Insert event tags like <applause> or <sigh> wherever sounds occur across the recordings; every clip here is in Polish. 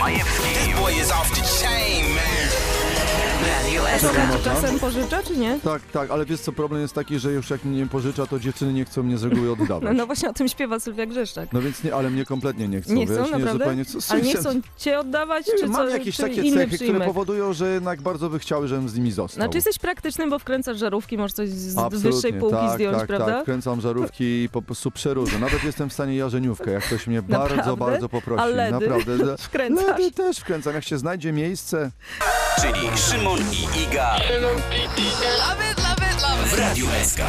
Majewski. Boy is off the chain, man. Ci czasem pożycza, czy nie? Tak, tak, ale wiesz co, problem jest taki, że już jak mnie pożycza, to dziewczyny nie chcą mnie z reguły <laughs> No, oddawać. no właśnie o tym śpiewa Sylwia Grzeszczak. No więc nie, ale mnie kompletnie nie chcą, Nie chcą, wiesz, naprawdę? zupełnie, co, Ale nie chcą cię oddawać, nie czy wiem, co? mam jakieś takie cechy, które przyjmek? powodują, że jednak bardzo by chciały, żebym z nimi został. Znaczy jesteś praktycznym, bo wkręcasz żarówki, możesz coś z Absolutnie, wyższej półki tak, zdjąć, tak, prawda? Tak, kręcam żarówki i po prostu przeróżę. Nawet jestem w stanie jarzeniówkę, jak ktoś mnie bardzo, Naprawdę? bardzo poprosi. A ledy? Naprawdę. <laughs> Wkręcasz? Ledy też wkręcam. Jak się znajdzie miejsce, Czyli Szymon i Iga. W Radio SK.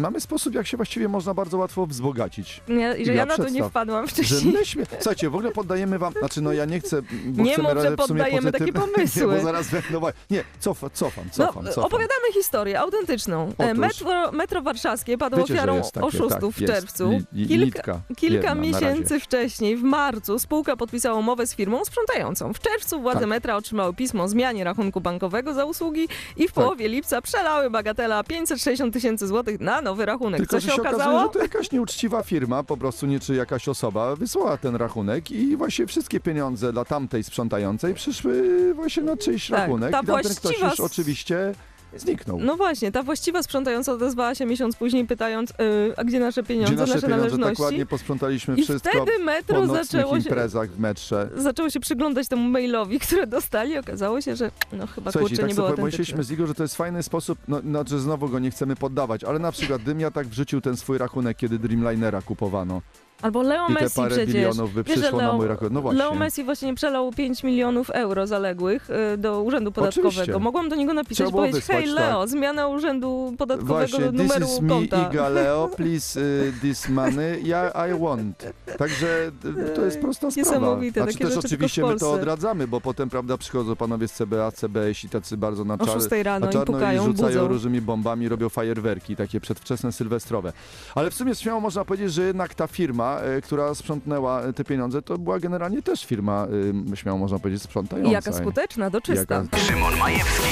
Mamy sposób, jak się właściwie można bardzo łatwo wzbogacić. I że ja na to nie wpadłam Że wcześniej. my śmie... Słuchajcie, w ogóle poddajemy wam, znaczy no ja nie chcę, bo Nie chcemy mów, że poddajemy takie pomysły. <laughs> Nie, bo zaraz będą... Nie, cofa, cofam, No, cofam, cofam. opowiadamy historię autentyczną. E, Otóż- Metro, metro warszawskie padło Wiecie, że ofiarą jest takie, oszustów tak, w jest. czerwcu. Li, li, Kilka, kilka miesięcy wcześniej, w marcu, spółka podpisała umowę z firmą sprzątającą. W czerwcu władze Tak. metra otrzymały pismo o zmianie rachunku bankowego za usługi i w połowie lipca przelały bagatela 560 tysięcy złotych na nowy rachunek. Tylko, Co się się okazuje, okazało? że to jakaś nieuczciwa firma, po prostu nie czy jakaś osoba wysłała ten rachunek i właśnie wszystkie pieniądze dla tamtej sprzątającej przyszły właśnie na czyjś Tak, rachunek. ta I tamten ktoś już oczywiście zniknął. No właśnie, ta właściwa sprzątająca odezwała się miesiąc później pytając, yy, a gdzie nasze pieniądze, Gdzie nasze, pieniądze należności? tak ładnie posprzątaliśmy I wszystko wtedy po metro nocnych zaczęło się, imprezach w metrze. zaczęło się przyglądać temu mailowi, <laughs> które dostali. Okazało się, że no chyba Słuchajcie, kurczę tak nie było sobie pomyśleliśmy z Igor, że to jest fajny sposób, no, no że znowu go nie chcemy poddawać, ale na przykład gdybym ja tak wrzucił ten swój rachunek, kiedy Dreamlinera kupowano Albo Leo i te Messi parę przecież. bilionów by Wiesz, że przyszło na Leo- mój rachunek. No właśnie. Leo Messi właśnie przelał 5 milionów euro zaległych y, do Urzędu Podatkowego. Oczywiście. Mogłam do niego napisać Trzeba i było powiedzieć, hej wysłać, Leo, zmiana Urzędu Podatkowego Właśnie, this numeru is me, konta. Iga Leo, please y, this money, yeah, I want. Także y, to jest prosta sprawa. Niesamowite, Znaczy takie też rzeczy oczywiście tylko w my to Polsce. odradzamy, bo potem, prawda, przychodzą panowie z CBA, CBS i tacy bardzo na O czarno. 6 rano Na i czarno pukają, i rzucają budzą. różnymi bombami, robią fajerwerki, takie przedwczesne sylwestrowe. Ale w sumie śmiało można powiedzieć, że jednak ta firma, y, która sprzątnęła te pieniądze, to była generalnie też firma, y, śmiało można powiedzieć, sprzątająca. I jaka skuteczna, do czysta. Jaka- Szymon Majewski.